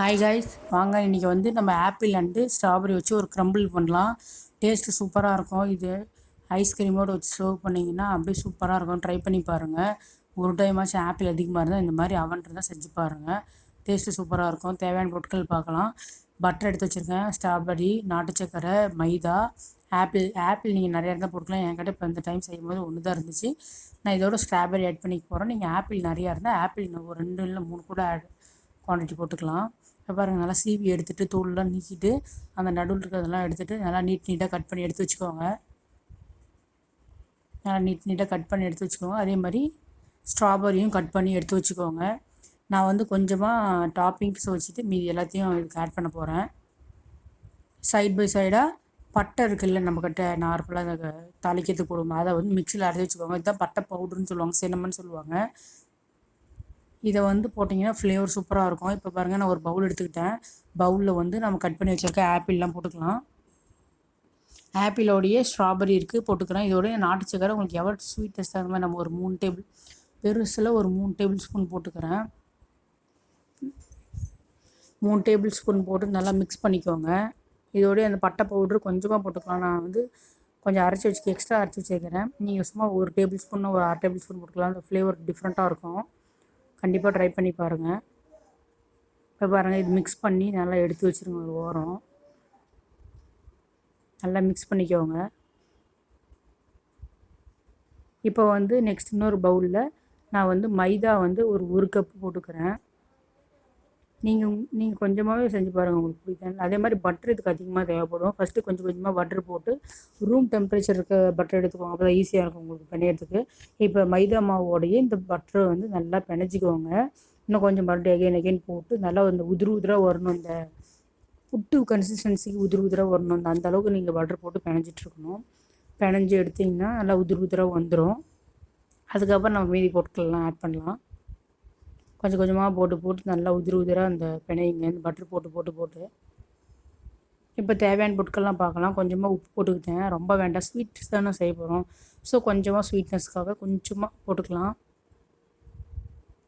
Hi guys வாங்க இன்றைக்கி வந்து நம்ம ஆப்பிள் அண்டு ஸ்ட்ராபெரி வச்சு ஒரு க்ரம்பிள் பண்ணலாம். டேஸ்ட்டு சூப்பராக இருக்கும். இது ஐஸ்கிரீமோடு வச்சு சர்வ் பண்ணிங்கன்னா அப்படியே சூப்பராக இருக்கும். ட்ரை பண்ணி பாருங்கள் ஒரு டைமாச்சும் ஆப்பிள் அதிகமாக இருந்தால் இந்த மாதிரி அவன் இருந்தால் செஞ்சு பாருங்கள் டேஸ்ட்டு சூப்பராக இருக்கும். தேவையான பொருட்கள் பார்க்கலாம். பட்டர் எடுத்து வச்சுருக்கேன். ஸ்ட்ராபெரி நாட்டு சக்கரை மைதா ஆப்பிள் ஆப்பிள் நீங்கள் நிறையா இருந்தால் போட்டுக்கலாம் என்கிட்ட இப்போ இந்த டைம் செய்யும் போது ஒன்று தான் இருந்துச்சு. நான் இதோட ஸ்ட்ராபெரி ஆட் பண்ணிக்க போகிறேன் நீங்கள் ஆப்பிள் நிறையா இருந்தால் ஆப்பிள் ஒரு ரெண்டு இல்லை மூணு கூட ஆட் குவான்டிட்டி போட்டுக்கலாம். இப்போ பாருங்கள் நல்லா சீவி எடுத்துகிட்டு தூள்லாம் நீக்கிட்டு அந்த நடுவில் இருக்கிறதெல்லாம் எடுத்துகிட்டு நல்லா நீட் நீட்டாக கட் பண்ணி எடுத்து வச்சுக்கோங்க. நல்லா நீட் நீட்டாக கட் பண்ணி எடுத்து வச்சுக்கோங்க. அதே மாதிரி ஸ்ட்ராபெரியும் கட் பண்ணி எடுத்து வச்சுக்கோங்க. நான் வந்து கொஞ்சமாக டாப்பிங்ஸ் வச்சுட்டு மீதி எல்லாத்தையும் இதுக்கு ஆட் பண்ண போகிறேன் சைட் பை சைடாக பட்டை இருக்குல்ல நம்மக்கிட்ட நார்மலாக தாளிக்கிறதுக்கு போடுவோம். அதை வந்து மிக்சியில் அரைச்சி வச்சுக்கோங்க. இதுதான் பட்டை பவுடர்னு சொல்லுவாங்க சின்னமன்னு சொல்லுவாங்க. இதை வந்து போட்டிங்கன்னா ஃப்ளேவர் சூப்பராக இருக்கும். இப்போ பாருங்கள் நான் ஒரு பவுல் எடுத்துக்கிட்டேன். பவுலில் வந்து நம்ம கட் பண்ணி வச்சுருக்க ஆப்பிள்லாம் போட்டுக்கலாம். ஆப்பிளோடைய ஸ்ட்ராபெரி இருக்குது போட்டுக்கிறேன் இதோடைய நாட்டு சக்கரை உங்களுக்கு எவ்வளோ ஸ்வீட்டஸ்ட் அந்த மாதிரி நம்ம ஒரு மூணு டேபிள் பெருசில் ஒரு மூணு டேபிள் ஸ்பூன் போட்டுக்கிறேன். மூணு டேபிள் ஸ்பூன் போட்டு நல்லா மிக்ஸ் பண்ணிக்கோங்க. இதோடய அந்த பட்டை பவுட்ரு கொஞ்சமாக போட்டுக்கலாம். நான் வந்து கொஞ்சம் அரைச்சி வச்சுக்க எக்ஸ்ட்ரா அரைச்சி வச்சுருக்கிறேன். நீங்கள் சும்மா ஒரு டேபிள் ஸ்பூன் ஒரு அரை டேபிள் ஸ்பூன் போட்டுக்கலாம். அந்த ஃப்ளேவர் டிஃப்ரெண்ட்டாக இருக்கும். கண்டிப்பாக ட்ரை பண்ணி பாருங்கள் இப்போ பாருங்கள் இது மிக்ஸ் பண்ணி நல்லா எடுத்து வச்சுருங்க ஒரு ஓரம். நல்லா மிக்ஸ் பண்ணிக்கோங்க. இப்போ வந்து நெக்ஸ்ட் இன்னொரு பவுலில் நான் வந்து மைதா வந்து ஒரு ஒரு கப்பு போட்டுக்கிறேன். நீங்கள் நீங்கள் கொஞ்சமாகவே செஞ்சு பாருங்கள் உங்களுக்கு பிடிக்கும் அதே மாதிரி பட்டர் இதுக்கு அதிகமாக தேவைப்படும். ஃபஸ்ட்டு கொஞ்சம் கொஞ்சமாக பட்டர் போட்டு ரூம் டெம்பரேச்சர் இருக்க பட்டர் எடுத்துக்கோங்க. அப்போ தான் ஈஸியாக இருக்கும் உங்களுக்கு பிணையறதுக்கு. இப்போ மைதா மாவோடையே இந்த பட்டரை வந்து நல்லா பிணைச்சிக்கோங்க இன்னும் கொஞ்சம் மறுபடியும் அகைன் அகைன் போட்டு நல்லா இந்த உதிரு உதிராக வரணும். இந்த புட்டு கன்சிஸ்டன்சிக்கு உதிரு உதிராக வரணும். அந்த அந்த அளவுக்கு நீங்கள் பட்டர் போட்டு பிணைஞ்சிட்ருக்கணும் பிணைஞ்சி எடுத்திங்கன்னா நல்லா உதிரு உதிராக வந்துடும் அதுக்கப்புறம் நம்ம மீதி பொருட்கள்லாம் ஆட் பண்ணலாம். கொஞ்சம் கொஞ்சமாக போட்டு போட்டு நல்லா உதிர உதிராக அந்த பிணையுங்க இந்த பட்டர் போட்டு போட்டு போட்டு. இப்போ தேவையான பொருட்கள்லாம் பார்க்கலாம். கொஞ்சமாக உப்பு போட்டுக்கிட்டேன். ரொம்ப வேண்டாம். ஸ்வீட்ஸ் தானே செய்ய போகிறோம் ஸோ கொஞ்சமாக ஸ்வீட்னஸ்க்காக கொஞ்சமாக போட்டுக்கலாம்.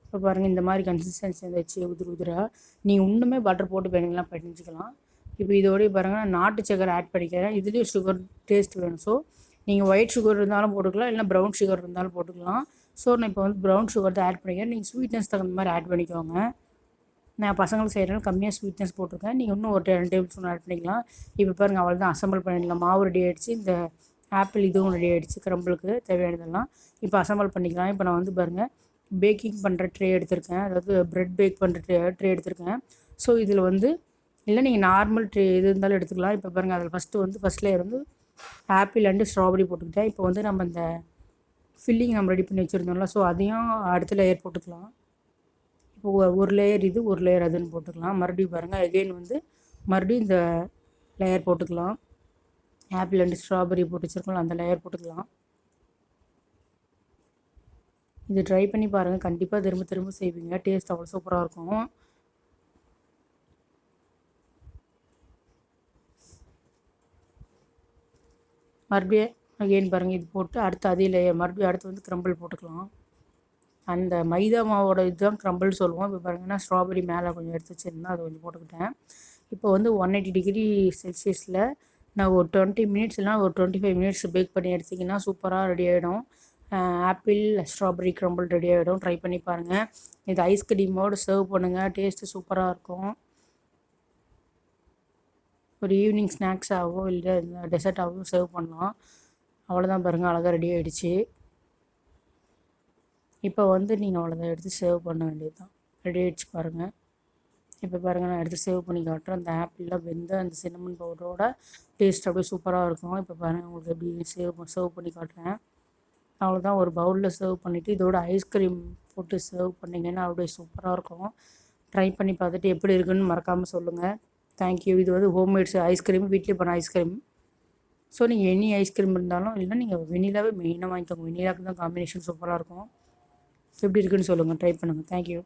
இப்போ பாருங்கள் இந்த மாதிரி கன்சிஸ்டன்சி இருந்துச்சு உதிர உதிராக நீங்கள் இன்னுமே பட்டர் போட்டு பிணைங்கலாம் பண்ணிச்சுக்கலாம் இப்போ இதோடய பாருங்கள் நான் நாட்டு சக்கரை ஆட் பண்ணிக்கிறேன். இதுலேயும் சுகர் டேஸ்ட் வேணும். ஸோ நீங்கள் ஒயிட் சுகர் இருந்தாலும் போட்டுக்கலாம். இல்லை ப்ரௌன் சுகர் இருந்தாலும் போட்டுக்கலாம். ஸோ நான் இப்போ வந்து ப்ரௌன் சுகர் தான் ஆட் பண்ணிக்கிறேன். நீங்கள் ஸ்வீட்னஸ் தகுந்த மாதிரி ஆட் பண்ணிக்கோங்க. நான் பசங்களுக்கு செய்கிறனால கம்மியாக ஸ்வீட்னஸ் போட்டிருக்கேன். நீங்கள் இன்னும் ஒரு ரெண்டு டேபிள் ஸ்பூன் ஆட் பண்ணிக்கலாம். இப்போ பாருங்கள் அவள் தான் அசம்பிள் பண்ணிடலாம். மாவு ரெடி ஆகிடுச்சு இந்த ஆப்பிள் இதுவும் ரெடி ஆகிடுச்சு கிரம்பிளுக்கு தேவையானதெல்லாம். இப்போ அசம்பிள் பண்ணிக்கலாம். இப்போ நான் வந்து பாருங்கள் பேக்கிங் பண்ணுற ட்ரே எடுத்திருக்கேன். அதாவது ப்ரெட் பேக் பண்ணுற ட்ரே ட்ரே எடுத்திருக்கேன். ஸோ இதில் வந்து இல்லை நீங்கள் நார்மல் ட்ரே எது இருந்தாலும் எடுத்துக்கலாம். இப்போ பாருங்கள் அதில் ஃபஸ்ட்டு வந்து ஃபஸ்ட் லேயர் வந்து ஆப்பிள் அண்டு ஸ்ட்ராபெரி போட்டுக்கிட்டேன். இப்போ வந்து நம்ம இந்த ஃபில்லிங் நம்ம ரெடி பண்ணி வச்சுருந்தோம்ல ஸோ அதையும் அடுத்த லேயர் போட்டுக்கலாம். இப்போ ஒரு லேயர் இது ஒரு லேயர் அதுன்னு போட்டுக்கலாம். மறுபடியும் பாருங்கள் எகெயின் வந்து மறுபடியும் இந்த லேயர் போட்டுக்கலாம். ஆப்பிள் அண்ட் ஸ்ட்ராபெரி போட்டு வச்சுருக்கோம் அந்த லேயர் போட்டுக்கலாம். இது ட்ரை பண்ணி பாருங்கள் கண்டிப்பாக திரும்ப திரும்ப செய்வீங்க. டேஸ்ட் அவ்வளோ சூப்பராக இருக்கும். மறுபடியும் அகெயின் பாருங்கள் இது போட்டு அடுத்து அதே லேயர் மறுபடியும் அடுத்து வந்து க்ரம்பிள் போட்டுக்கலாம். அந்த மைதா மாவோட இதுதான் க்ரம்பிள் சொல்லுவோம். இப்போ பாருங்கன்னா ஸ்ட்ராபெரி மேலே கொஞ்சம் எடுத்து வச்சுருந்தேன். அதை கொஞ்சம் போட்டுக்கிட்டேன். இப்போ வந்து ஒன் எயிட்டி டிகிரி செல்சியஸில் நான் ஒரு டுவெண்ட்டி மினிட்ஸ் இல்லைனா ஒரு டுவெண்ட்டி ஃபைவ் மினிட்ஸ் பேக் பண்ணி எடுத்திங்கன்னா சூப்பராக ரெடி ஆகிடும் ஆப்பிள் ஸ்ட்ராபெரி க்ரம்பிள் ரெடி ஆகிடும் ட்ரை பண்ணி பாருங்கள் இது ஐஸ்கிரீமோடு சர்வ் பண்ணுங்கள் டேஸ்ட்டு சூப்பராக இருக்கும். ஒரு ஈவினிங் ஸ்நாக்ஸாகவோ இல்லை டெசர்ட்டாகவோ சர்வ் பண்ணலாம். அவ்வளோதான் பாருங்கள் அழகாக ரெடி ஆகிடுச்சு இப்போ வந்து நீங்கள் அவ்வளோதான் எடுத்து சேவ் பண்ண வேண்டியது தான் ரெடி ஆகிடுச்சு பாருங்கள் இப்போ பாருங்கள் நான் எடுத்து சேவ் பண்ணி காட்டுறேன். அந்த ஆப்பிள்லாம் வெந்த அந்த சின்னமன் பவுடரோட டேஸ்ட் அப்படியே சூப்பராக இருக்கும். இப்போ பாருங்கள் உங்களுக்கு எப்படி சேவ் சர்வ் பண்ணி காட்டுறேன். அவ்வளோதான் ஒரு பவுலில் சர்வ் பண்ணிவிட்டு இதோட ஐஸ்கிரீம் போட்டு சர்வ் பண்ணிங்கன்னா அப்படியே சூப்பராக இருக்கும். ட்ரை பண்ணி பார்த்துட்டு எப்படி இருக்குன்னு மறக்காமல் சொல்லுங்கள் தேங்க்யூ இது வந்து ஹோம்மேட்ஸ் ஐஸ்கிரீம் வீட்லேயே பண்ண ஐஸ்கிரீம் ஸோ நீங்கள் எனி ஐஸ்கிரீம் இருந்தாலும் இல்லைன்னா நீங்கள் வெனிலாவே மெயினாக வாங்கிக்கோங்க. வெனிலாவுக்கு தான் காம்பினேஷன் சூப்பராக இருக்கும். எப்படி இருக்குன்னு சொல்லுங்கள் ட்ரை பண்ணுங்கள் தேங்க்யூ